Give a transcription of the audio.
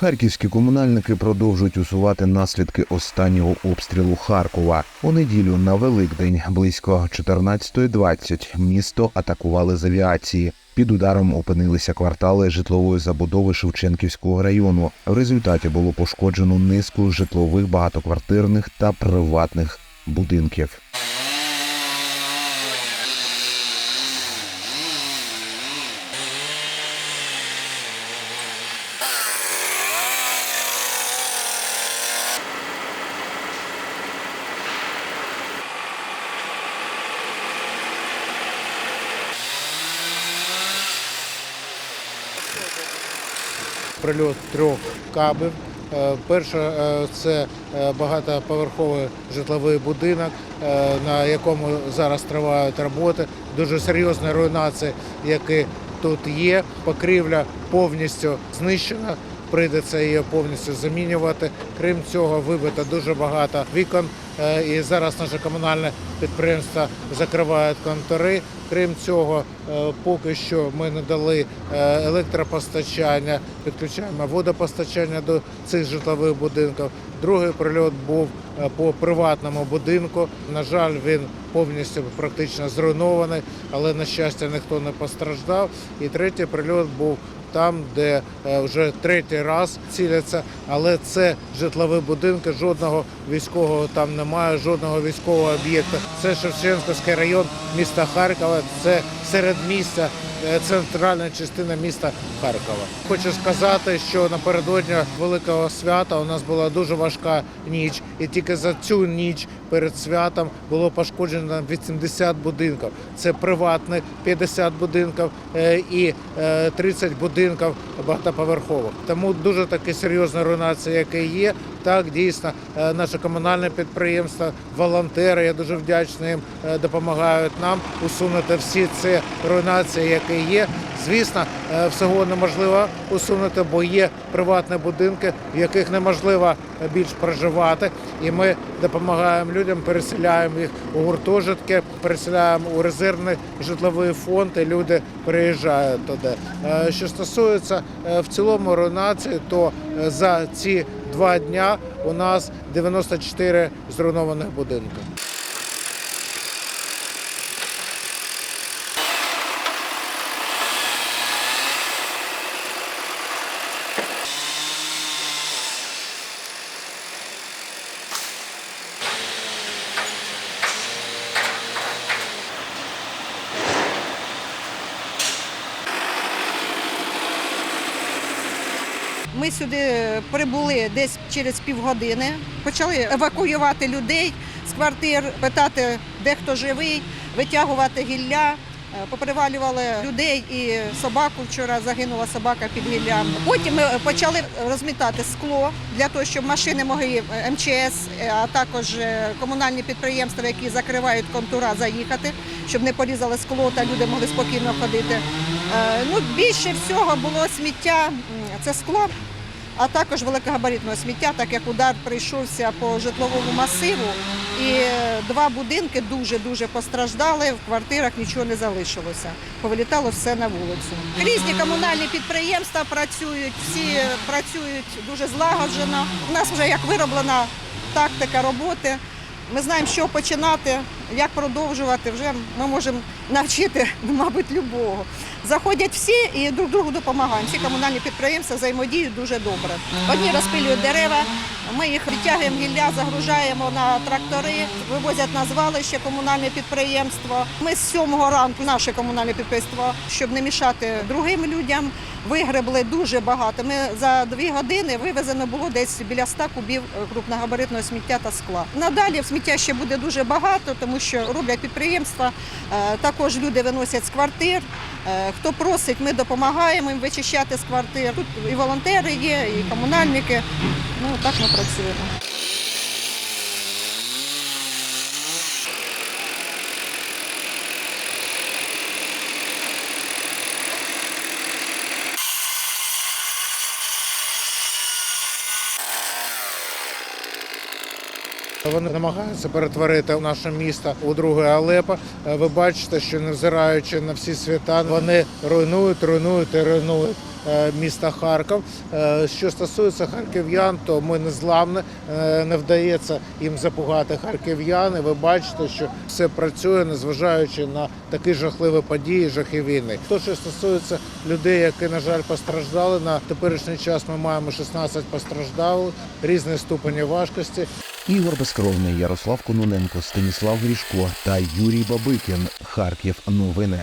Харківські комунальники продовжують усувати наслідки останнього обстрілу Харкова. У неділю на Великдень близько 14.20 місто атакували з авіації. Під ударом опинилися квартали житлової забудови Шевченківського району. В результаті було пошкоджено низку житлових багатоквартирних та приватних будинків. Прильот трьох кабів. Перша Перше е, це е, багатоповерховий житловий будинок, е, на якому зараз тривають роботи. Дуже серйозна руйнація, які тут є. Покрівля повністю знищена. Прийдеться її повністю замінювати. Крім цього, вибито дуже багато вікон. е, І зараз наше комунальне підприємство закривають контори. Крім цього, е, поки що ми не дали е, електропостачання, підключаємо водопостачання до цих житлових будинків. Другий прильот був по приватному будинку. На жаль, він повністю практично зруйнований, але на щастя ніхто не постраждав. І третій прильот був там, де е, вже третій раз ціляться, але це житлові будинки, жодного військового там немає, жодного військового об'єкта. Це Шевченківський район міста Харкова, це середмістя, е, центральна частина міста Харкова. Хочу сказати, що напередодні великого свята у нас була дуже важка ніч, і тільки за цю ніч перед святом було пошкоджено 80 будинків. Це приватні 50 будинків е, і е, 30 будинків багатоповерхових. Тому дуже таки серйозна руйнація, яка є. Так, дійсно, е, наше комунальне підприємство, волонтери, я дуже вдячний їм, е, допомагають нам усунути всі ці руйнації, які є. Звісно, е, всього неможливо усунути, бо є приватні будинки, в яких неможливо більш проживати. І ми допомагаємо людям, переселяємо їх у гуртожитки, переселяємо у резервний житловий фонд, і люди приїжджають туди. Е, Що стосується е, в цілому руйнації, то за ці два дня у нас 94 зруйнованих будинки. Ми сюди прибули десь через півгодини. Почали евакуювати людей з квартир, питати, де хто живий, витягувати гілля. Е, Попривалювали людей і собаку. Вчора загинула собака під гіллям. Потім ми почали розмітати скло для того, щоб машини могли е, МЧС, е, а також комунальні підприємства, які закривають контура, заїхати, щоб не порізали скло та люди могли спокійно ходити. Ну, більше всього було сміття, це скло, а також великогабаритного сміття, так як удар прийшовся по житловому масиву. І е, два будинки дуже-дуже постраждали, в квартирах нічого не залишилося. Повилітало все на вулицю. Різні комунальні підприємства працюють, всі працюють дуже злагоджено. У нас вже як вироблена тактика роботи. Ми знаємо, що починати, як продовжувати. Вже ми можемо навчити, мабуть, любого. Заходять всі і друг другу допомагаємо. Всі комунальні підприємства взаємодіють дуже добре. Одні розпилюють дерева, ми їх відтягуємо гілля, загружаємо на трактори, вивозять на звалище комунальне підприємство. Ми з сьомого ранку, наше комунальне підприємство, щоб не мішати другим людям, вигребли дуже багато. Ми за дві години вивезено було десь біля 100 кубів крупногабаритного сміття та скла. Надалі сміття ще буде дуже багато, тому що роблять підприємства. Е, Також люди виносять з квартир. Е, Хто просить, ми допомагаємо їм вичищати з квартир. Тут і волонтери є, і комунальники. Ну так ми працюємо. Вони намагаються перетворити наше місто у друге Алепо. Е, Ви бачите, що невзираючи на всі свята, вони руйнують, руйнують і руйнують. Е, міста Харків. Е, Що стосується харків'ян, то ми не зламні, е, не вдається їм запугати харків'ян. І ви бачите, що все працює, незважаючи на такі жахливі події, жахи війни. То, що стосується людей, які, на жаль, постраждали, на теперішній час ми маємо 16 постраждалих, різні ступені важкості. Ігор Безкровний, Ярослав Кононенко, Станіслав Грішко та Юрій Бабикін. Харків. Новини.